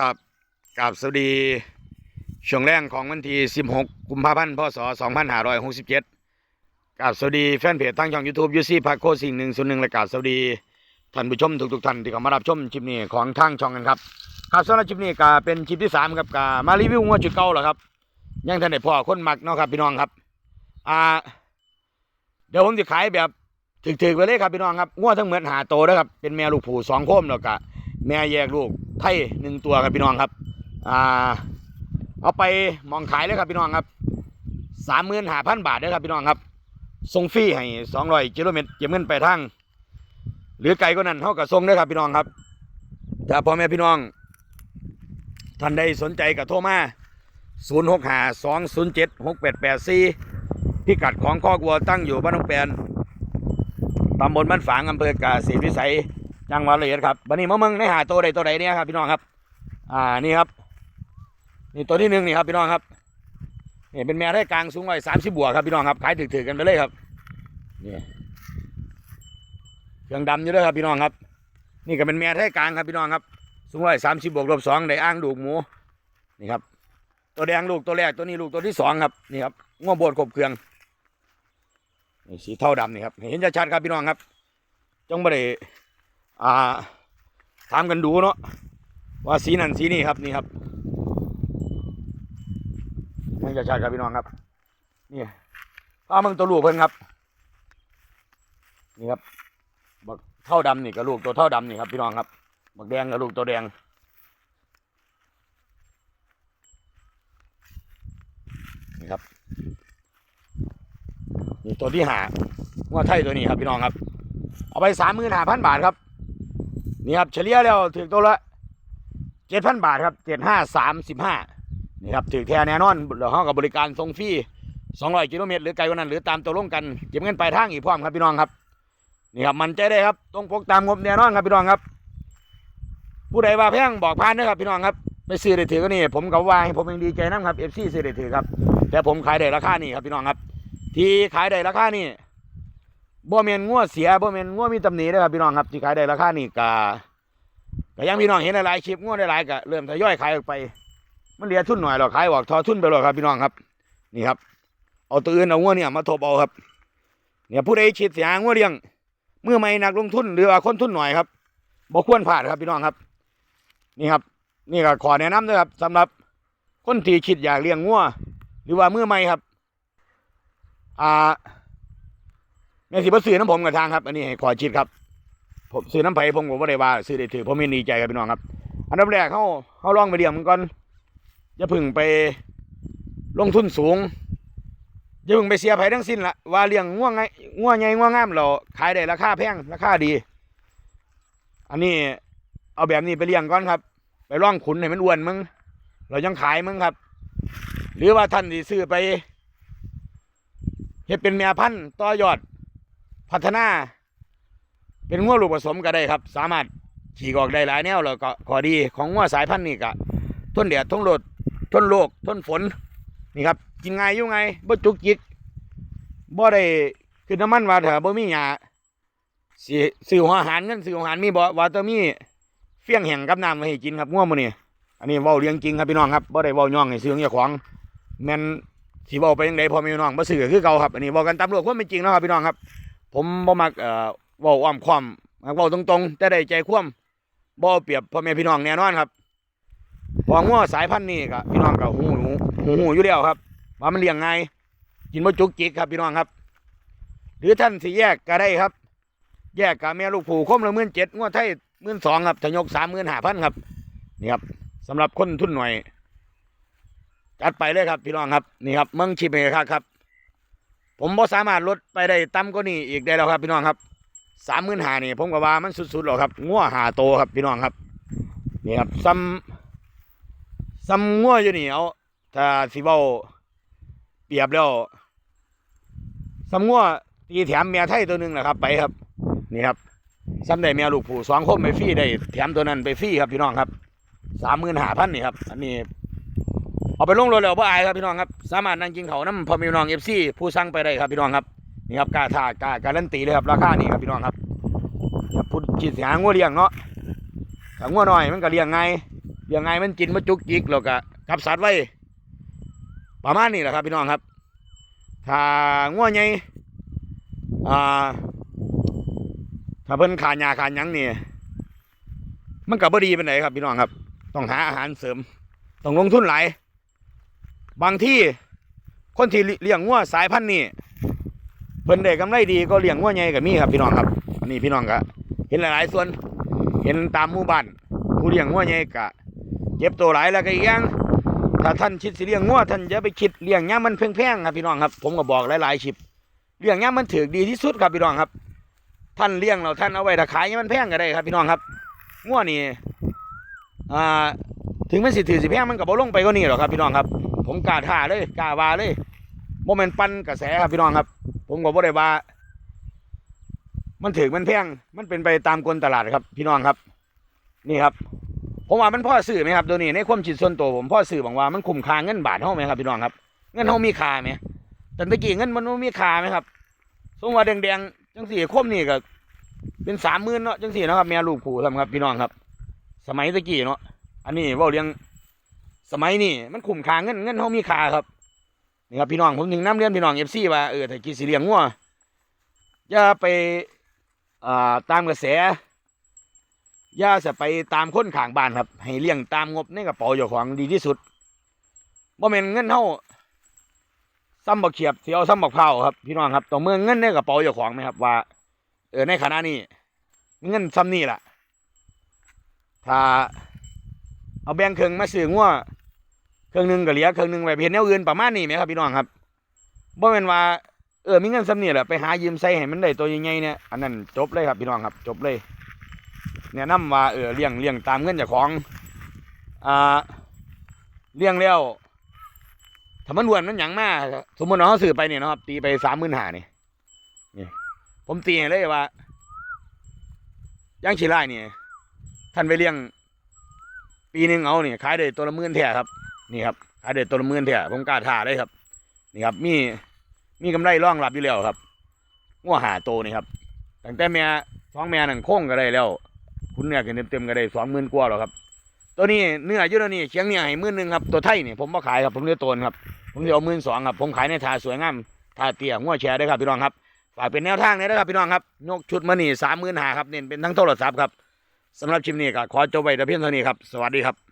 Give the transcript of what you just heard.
กับกับสวัสดีช่วงแรกของวันที่ 16 กุมภาพันธ์ พศ 2567กับสวัสดีแฟนเพจทางช่อง YouTube ยูซี่พาโคสิ่งหนึ่งส่วนหนึ่งและกับสวัสดีท่านผู้ชมทุกๆท่านที่เข้ามารับชมคลิปนี้ของทางช่องกันครับครับสำหรับคลิปนี้ก็เป็นคลิปที่สามครับก็มารีวิวงวดจุดเก่าเหรอครับยังท่านได้พ่อคนมักเนาะครับพี่น้องครับอ่าเดี๋ยวผมจะขายแบบถึกๆไปเลยครับพี่น้องครับงวดทั้งเหมือนหาโตนะครับเป็นแม่ลูกผูสองโคมแล้วก็ แม่แยกลูกไทยหนึ่งตัวครับพี่น้องครับอ่าเอาไปมองขายเลยครับพี่น้องครับสามหมื่นห้าพันบาทเด้ครับพี่น้องครับส่งฟรีให้สองร้อยกิโลเมตรเก็บเงินไปทางหรือไกลก็นั้นเท่ากับส่งเด้ครับพี่น้องครับถ้าพ่อแม่พี่น้อง ท่านใดสนใจกับโทรมาศูนย์หกห้าสองศูนย์เจ็ดหกแปดแปดสี่พิกัดของคอกวัวตั้งอยู่บ้านน้องแปนตำบลบ้านฝางอำเภอกาศีวิสัย จังหวัดระยครับวันนี้มะมึงได้หาตัวใดตัวใดเนี่ยครับพี่น้องครับ อ่านี่ครับ นี่ตัวที่หนึ่งนี่ครับพี่น้องครับนี่เป็นแม่ได้กลางสูงร้อยสามสิบบวกครับพี่น้องครับขายถือๆกันไปเลยครับนี่เครื่องดำอยู่ด้วยครับพี่น้องครับ นี่ก็เป็นแม่ได้กลางครับพี่น้องครับสูงร้อยสามสิบบวกลบสองได้อ้างดูกหมูนี่ครับ ตัวแดงลูกตัวแรกตัวนี้ลูกตัวที่สองครับนี่ครับง้วโบดขบเครื่องนี่สีเทาดำนี่ครับเห็นชัดๆครับพี่น้องครับจงไม่ได้ อ่าถามกันดูเนาะว่าสีนั่นสีนี่ครับนี่ครับนี่จะชัดครับพี่น้องครับนี่ข้ามึงตัวลูกเพิ่นครับนี่ครับบักเท่าดำนี่กับลูกตัวเท่าดำนี่ครับพี่น้องครับบักแดงกับลูกตัวแดงนี่ครับนี่ตัวที่หาว่าไทยตัวนี้ครับพี่น้องครับ เอาไปสามหมื่นห้าพันบาทครับ นี่ครับเฉลี่ยแล้วถึงตัวละเจ็ดพันบาทครับเจ็ดห้าสามสิบห้านี่ครับถือแท้แน่นอนเราเขากับบริการส่งฟรี200กิโลเมตรหรือไกลกว่านั้น หรือตามตัวลงกันเก็บเงินปลายทางอีกพร้อมครับพี่น้องครับนี่ครับมันใจได้ครับตรงปกตามงบแน่นอนครับพี่น้องครับ ผู้ใดว่าแพงบอกพานนะครับพี่น้องครับไปซื้อได้ถือก็นี่ผมกับว่าให้ผมยังดีใจน้ำครับเอฟซีซื้อได้ถือครับแต่ผมขายได้ราคานี่ครับพี่น้องครับ ที่ขายได้ราคานี่ บ่เมนงัวเสียบ่เมนงัวมีตำหนินะครับพี่น้องครับที่ขายได้ราคานี่กะก็ยังพี่น้องเห็นหลายๆคลิปงัวหลายๆก็เริ่มทยอยขายออกไป มันเหลือทุนหน่อยหรอกขายออกทอทุนไปเลยครับพี่น้องครับ นี่ครับ เอาตัวอื่นเอางัวเนี่ยมาทบเอาครับ เนี่ยผู้ใดฉีดเสียงัวเลี้ยงเมื่อไม่นักลงทุนหรือว่าคนทุนหน่อยครับบ่ควรพลาดครับพี่น้องครับ นี่ครับ นี่ก็ขอแนะนำด้วยครับสำหรับคนที่คิดอยากเลี้ยงงัวหรือว่าเมื่อใหม่ครับ อ่า ในสิบซื้อน้ำผมกับทางครับอันนี้ขอชิดครับ ผมซื้อน้ำไผ่ผมก็บ่ได้ว่าซื้อได้ถือผมมีดีใจครับพี่น้องครับ อันดับแรกเขาเขาลองไปเลี้ยมก่อนอย่าพึ่งไปลงทุนสูงอย่าพึ่งไปเสียไผ่ทั้งสิ้นละว่าเลี้ยงง่วงไงง่วงใหญ่ง่วงงามเราขายได้ราคาแพงราคาดี อันนี้เอาแบบนี้ไปเลี้ยงก่อนครับ ไปล่องขุนให้มันอ้วนมึงเรายังขายมึงครับ หรือว่าท่านที่ซื้อไปเฮ็ดเป็นแม่พันธุ์ต่อยอด พัฒนา เป็นง่วลูกผสมก็ได้ครับ สามารถขี่ออกได้หลายแนวแล้วก็ขอดีของง่วสายพันธุ์นี่ก็ทนแดดทนโลดทนโลกทนฝนนี่ครับกินไงยอยู่ไงบ่จุกจิกบ่ได้คือน้ำมันว่าเถอะบ่มีหยาสิซื้อหัวอาหารเงินซื้อหัวอาหารมีบ่ว่าแต้องมีเฟี้ยงแห้งกับน้ำมาให้กินครับง่วงมื้อนี้อันนี้เว้าเรื่องจริงครับพี่น้องครับบ่ได้เว้าย่องให้ซื้อของเจ้าของแม่นสิเว้าไปจังไดพอมีน้องบ่ซื้อคือเก่าครับอันนี้เว้ากันตามโลกความเป็นจริงนะครับพี่น้องครับ ผมบ่มักเอ่อเว้าอ้อมค้อมมักเว้าตรงๆ แต่ได้ใจความบ่เอเปรียบพ่อแม่พี่น้องแน่นอนครับพองัวสายพันธุ์นี้ก็พี่น้องก็หูหูหูหูอยู่แล้วครับ ว่ามันเลี้ยงไงกินบ่จุกจิกครับพี่น้องครับ หรือท่านสิแยกก็ได้ครับ แยกกับแม่ลูกผูคมละหมื่นเจ็ดงัวไทยหมื่นสองครับทยกสามหมื่นห้าพันครับนี่ครับสำหรับคนทุนหน่อยจัดไปเลยครับพี่น้องครับนี่ครับเมืองชิเมครับครับ ผมบ่สามารถลดไปได้ต่ำกว่านี้อีกได้แล้วครับพี่น้องครับสามหมื่นหานี่ผมก็ว่ามันสุดๆหรอกครับงัวหาโตครับพี่น้องครับนี่ครับซ้ำซ้ำงัวอยู่นี่เอาถ้าสิเว้าเปียบแล้วซ้ำงัวตีแถมเมียไทยตัวหนึ่งนะครับ ไปครับ นี่ครับซ้ำได้เมียลูกผู้สองคมไปฟรีได้แถมตัวนั้นไปฟรีครับพี่น้องครับสามหมื่นหาพันนี่ครับอันนี้ เอาไปลงรถแล้วพ่อายครับพี่น้องครับ สามารถนั่งกินเขาน้ำพอมีน้องเอฟซีผู้สั่งไปได้ครับพี่น้องครับนี่ครับกาท่ากาการันตีเลยครับราคานี่ครับพี่น้องครับนี่ครับพูดจิตเสียงงัวเลี้ยงเนาะกับงัวน้อยมันก็เลี้ยงไงเลี้ยงไงมันกินมาจุกจิกแล้วก็กับสัตว์ไว้ประมาณนี้แหละครับพี่น้องครับ ถ้าง่วใหญ่อ่าถ้าเพิ่นขาดยาขาดยังนี่มันก็บ่ดีปานไหนครับพี่น้องครับ ต้องหาอาหารเสริม ต้องลงทุนหลาย บางที่คนที่เลี้ยงงัวสายพันธุ์นี้เพิ่นได้กำไรดีก็เลี้ยงงัวใหญ่ก็มีครับพี่น้องครับนนี้พี่น้องก็เห็นหลายๆส่วนเห็นตามหมู่บ้านผู้เลี้ยงงัวใหญ่ก็เจ็บตัวหลายแล้วก็อีกอย่างถ้าท่านคิดสิเลี้ยงงัวท่านอย่าไปคิดเลี้ยงย่ามมันแพงๆครับพี่น้องครับผมก็บอกหลายๆชิปเลี้ยงย่ามมันถือดีที่สุดครับพี่น้องครับ ท่านเลี้ยงเราท่านเอาไว้ถ้าขายย่ามมันแพงก็ได้ครับพี่น้องครับงัวนี่อ่าถึงมันสิถือสิแพงมันก็บ่ลงไปก็นี่หรอกครับพี่น้องครับ ผมกล้าท่าเลยกล้าว่าเลยโมเมนต์ปั้นกระแสครับพี่น้องครับ ผมก็บ่ได้ว่า มันถือมันแพงมันเป็นไปตามกลตลาดครับ พี่น้องครับ นี่ครับ ผมว่ามันพ่อสื่อไหมครับตัวนี้ในความคิดส่วนตัวผมพ่อสื่อบอกว่ามันคุ้มค่าเงินบาทเท่าไหมครับพี่น้องครับเงินเท่ามีค่าไหมแต่ตะกี้เงินมันบ่มีค่าไหมครับสมมติว่าแดงๆจังสี่คมนี่ก็เป็นสามหมื่นเนาะจังสี่เนาะครับแม่ลูกผูทำครับ พี่น้องครับ สมัยตะกี้เนาะอันนี้เว่าเรียง สมัยนี้มันคุ้มค่าเงินเงินเท่ามีค่าครับนี่ครับพี่น้องผมถึงน้ำเรียนพี่น้องเอฟซีว่าเออถ้ากินสีเหลี้ยงงัวอย่าไปอ่าตามกระแสอย่าจะไปตามคนข้างบ้านครับ ให้เลี้ยงตามงบในกระเป๋าเจ้าของดีที่สุดบ่แม่นเงินเฮาซ้ำบักเขียบเสียวซ้ำบักเผาครับพี่น้องครับต้อเมื่อเงินในกระเป๋าเจ้าของไหมครับว่า เออในขณะนี้เงินซ้ำนี่แหละถ้า เอาแบ่งครึ่งมาซื้องัวเครื่องหนึงก็เหลือเครื่องหนึงไว้เห็นแนวอื่นประมาณนี้ไหมครับพี่น้องครับบ่แม่นว่าเออมีเงินซ้ำนี่แหละไปหายืมใส่ให้มันได้ตัวใหญ่ๆเนี่ยอันนั้นจบเลยครับพี่น้องครับ จบเลยแนะนำว่าเออเลี้ยงเลี้ยงตามเงินจ้าของอ่าเลี้ยงแล้วถ้ามันวนมันหยังมาสมมติเราซื้อไปเนี่ยนะครับ ตีไปสามหมื่นหานี่นี่ ผมตีเลยว่าย่างชีไร่นี่ยท่านไปเลี้ยง ปีหนึ่งเอาเนี่ยขายได้ตัวละหมื่นแท้ครับนี่ครับขายได้ตัวละหมื่นแท้ผมกล้าท่าเลยครับ นี่ครับมีมีกำไรร่องรับอยู่แล้วครับงัวหาโตนี่ครับตั้งแต่แม่ท้องแม่นั่นโค้งก็ได้แล้ว คุณเนื้อกันเต็มๆก็ได้สองหมื่นกว่าแล้วครับ ตัวนี้เนื้อยู่ตัวนี้เชียงเนี่ยให้หมื่นหนึ่งครับตัวไทยนี่ยผมมาขายครับผมเลือกตัวครับผมจะเอาหมื่นสองครับผมขายในทาสวยงามทาเตี้ยงัวแชร์ได้ครับพี่น้องครับฝากเป็นแนวทางนี้นะครับพี่น้องครับยกชุดมานี่สามหมื่นหาครับเน้นเป็นทั้งโทรศัพท์ครับ สำหรับชิมนี้ก็ขอจบไว้แต่เพียงเท่านี้ครับ สวัสดีครับ